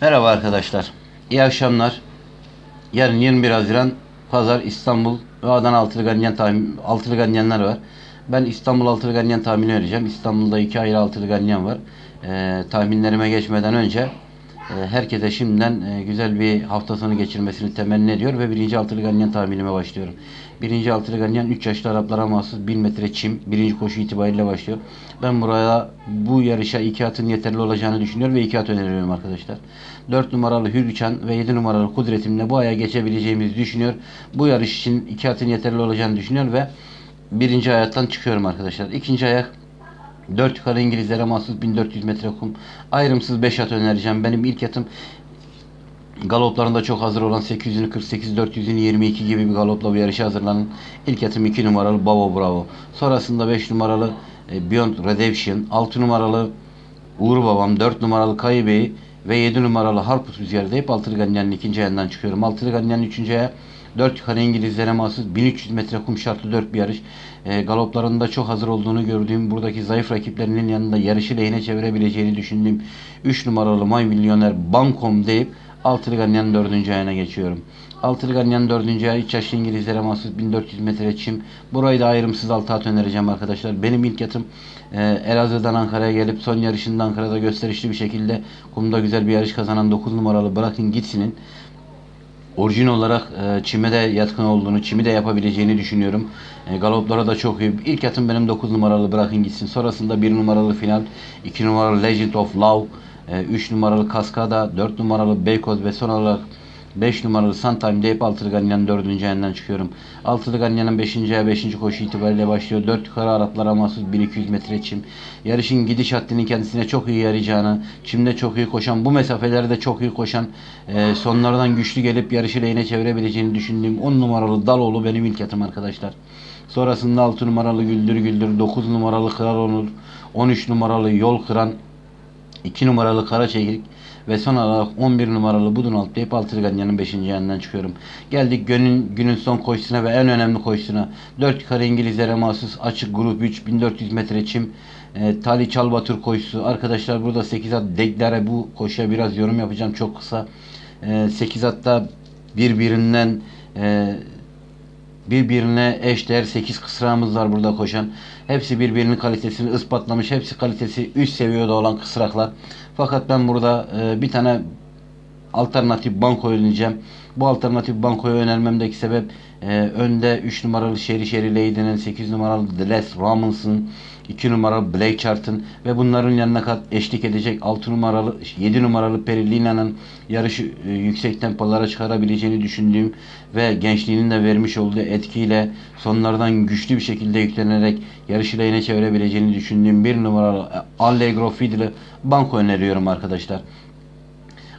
Merhaba arkadaşlar. İyi akşamlar. Yarın 21 Haziran Pazar İstanbul ve Adana Altılı Ganyan tahmin, Altılı Ganyanlar var. Ben İstanbul Altılı Ganyan tahmini vereceğim. İstanbul'da iki ayrı Altılı Ganyan var. Ee, tahminlerime geçmeden önce herkese şimdiden e, güzel bir hafta sonu geçirmesini temenni ediyor ve birinci Altılı Ganyan tahminime başlıyorum. Birinci Altılı Ganyan 3 yaşlı Araplara mahsus 1000 metre çim birinci koşu itibariyle başlıyor. Ben buraya bu yarışa iki atın yeterli olacağını düşünüyorum ve iki at öneriyorum arkadaşlar. 4 numaralı Hürrican ve 7 numaralı Kudretim'le bu aya geçebileceğimizi düşünüyor. Bu yarış için iki atın yeterli olacağını düşünüyor ve birinci ayaktan çıkıyorum arkadaşlar. İkinci ayak 4 yukarı İngilizlere mahsus 1400 metre kum. Ayrımsız 5 at önereceğim. Benim ilk atım galoplarında çok hazır olan 800'ünü 48, 400'ünü 22 gibi bir galopla bu yarışa hazırlanan ilk atım 2 numaralı Babo Bravo. Sonrasında 5 numaralı e, Beyond Redemption, 6 numaralı Uğur Babam, 4 numaralı Kayı Bey ve 7 numaralı Harput Rüzgarı deyip Altılı Ganyan'ın ikinci ayağından çıkıyorum. Altılı Ganyan'ın üçüncü ayağı 4 yukarı İngilizlere mahsus 1300 metre kum şartlı 4 bir yarış. E, galoplarında çok hazır olduğunu gördüğüm buradaki zayıf rakiplerinin yanında yarışı lehine çevirebileceğini düşündüğüm 3 numaralı May Milyoner Bankom deyip Altılı Ganyan'ın dördüncü ayağına geçiyorum. Altılı Ganyan'ın dördüncü ayağı 3 yaşlı İngilizlere mahsus 1400 metre çim. Burayı da ayrımsız altı at önereceğim arkadaşlar. Benim ilk yatım e, Elazığ'dan Ankara'ya gelip son yarışında Ankara'da gösterişli bir şekilde kumda güzel bir yarış kazanan 9 numaralı Bırakın Gitsin'in orijin olarak e, çime de yatkın olduğunu, çimi de yapabileceğini düşünüyorum. E, galoplara da çok iyi. İlk atım benim 9 numaralı bırakın gitsin. Sonrasında 1 numaralı final, 2 numaralı Legend of Love, 3 numaralı Kaskada, 4 numaralı Beykoz ve son olarak 5 numaralı Suntime deyip Altılı Ganyan'ın 4. ayağından çıkıyorum. Altılı Ganyan'ın 5. ayağı 5. koşu itibariyle başlıyor. 4 yukarı Araplara mahsus 1200 metre çim. Yarışın gidiş hattının kendisine çok iyi yarayacağını, çimde çok iyi koşan, bu mesafelerde de çok iyi koşan, e, sonlardan güçlü gelip yarışı lehine çevirebileceğini düşündüğüm 10 numaralı Daloğlu benim ilk yatım arkadaşlar. Sonrasında 6 numaralı Güldür Güldür, 9 numaralı Kral Onur, 13 numaralı Yol Kıran, 2 numaralı Karaçekik ve son olarak 11 numaralı Budun Alt deyip Altırganyan'ın 5. yanından çıkıyorum. Geldik günün, günün son koşusuna ve en önemli koşusuna. 4 yukarı İngilizlere mahsus açık grup 3 1400 metre çim e, Tali Çalbatur koşusu. Arkadaşlar burada 8 at deklare bu koşuya biraz yorum yapacağım çok kısa. E, 8 atta birbirinden e, birbirine eşdeğer 8 kısrağımız var burada koşan. Hepsi birbirinin kalitesini ispatlamış. Hepsi kalitesi üst seviyede olan kısraklar. Fakat ben burada e, bir tane alternatif banko oynayacağım. Bu alternatif bankoyu önermemdeki sebep e, önde 3 numaralı Sherry Sherry Lady'nin 8 numaralı The Les Robinson'ın 2 numaralı Blake Chart'ın ve bunların yanına kat eşlik edecek 6 numaralı 7 numaralı Perilina'nın yarışı e, yüksek tempolara çıkarabileceğini düşündüğüm ve gençliğinin de vermiş olduğu etkiyle sonlardan güçlü bir şekilde yüklenerek yarışı lehine çevirebileceğini düşündüğüm 1 numaralı Allegro Fiddle'ı banko öneriyorum arkadaşlar.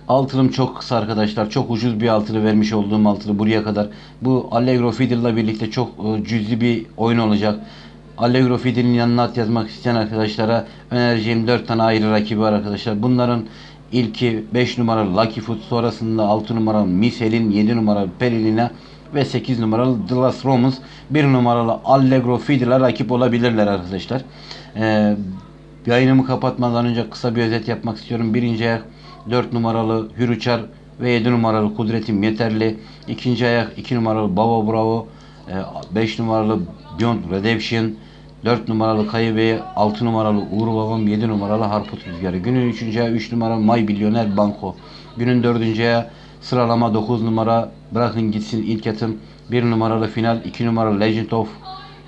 Altılım çok kısa arkadaşlar. Çok ucuz bir altılı vermiş olduğum altılı buraya kadar. Bu Allegro Fiddle'la birlikte çok e, cüzi bir oyun olacak. Allegro Fiddle'in yanına at yazmak isteyen arkadaşlara önereceğim 4 tane ayrı rakibi var arkadaşlar. Bunların ilki 5 numaralı Lucky Foot, sonrasında 6 numaralı Miss Helen, 7 numaralı Perilina ve 8 numaralı The Last Romans 1 numaralı Allegro Fiddle'a rakip olabilirler arkadaşlar. Ee, yayınımı kapatmadan önce kısa bir özet yapmak istiyorum. Birinci ayak 4 numaralı Hürüçar ve 7 numaralı Kudretim Yeterli. İkinci ayak 2 numaralı Baba Bravo. 5 numaralı Beyond Redemption. 4 numaralı Kayı Bey, 6 numaralı Uğur Babam, 7 numaralı Harput Rüzgarı. Günün 3. ayağı 3 numara May Milyoner Banko. Günün 4. ayağı sıralama 9 numara Bırakın Gitsin ilk yatım. 1 numaralı final, 2 numaralı Legend of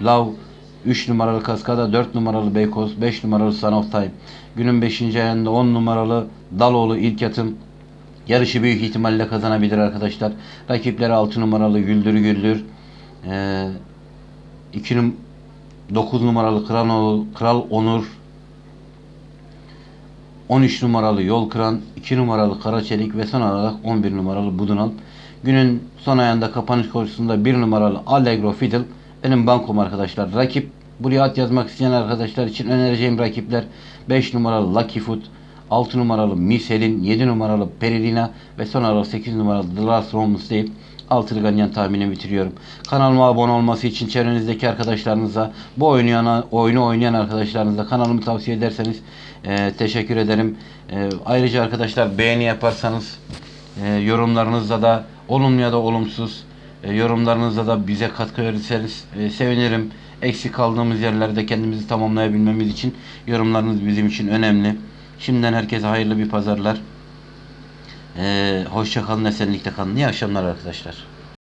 Love, 3 numaralı Kaskada, 4 numaralı Beykoz, 5 numaralı Son Time. Günün 5. ayında 10 numaralı Daloğlu ilk yatım. Yarışı büyük ihtimalle kazanabilir arkadaşlar. Rakipleri 6 numaralı Güldür Güldür. Ee, 2 num 9 numaralı Kral, Kral Onur. 13 numaralı Yol Kıran, 2 numaralı Karaçelik ve son olarak 11 numaralı Budunal. Günün son ayında kapanış koşusunda 1 numaralı Allegro Fiddle benim bankom arkadaşlar. Rakip buraya at yazmak isteyen arkadaşlar için önereceğim rakipler 5 numaralı Lucky Foot, 6 numaralı Miss Helen, 7 numaralı Perilina ve son olarak 8 numaralı The Last Romans deyip altılı ganyan tahmini bitiriyorum. Kanalıma abone olması için çevrenizdeki arkadaşlarınıza bu oyunu oynayan arkadaşlarınıza kanalımı tavsiye ederseniz e, teşekkür ederim. E, ayrıca arkadaşlar beğeni yaparsanız e, yorumlarınızda da olumlu ya da olumsuz e, da bize katkı verirseniz e, sevinirim. Eksik kaldığımız yerlerde kendimizi tamamlayabilmemiz için yorumlarınız bizim için önemli. Şimdiden herkese hayırlı bir pazarlar. Ee, hoşça kalın, esenlikte kalın. İyi akşamlar arkadaşlar.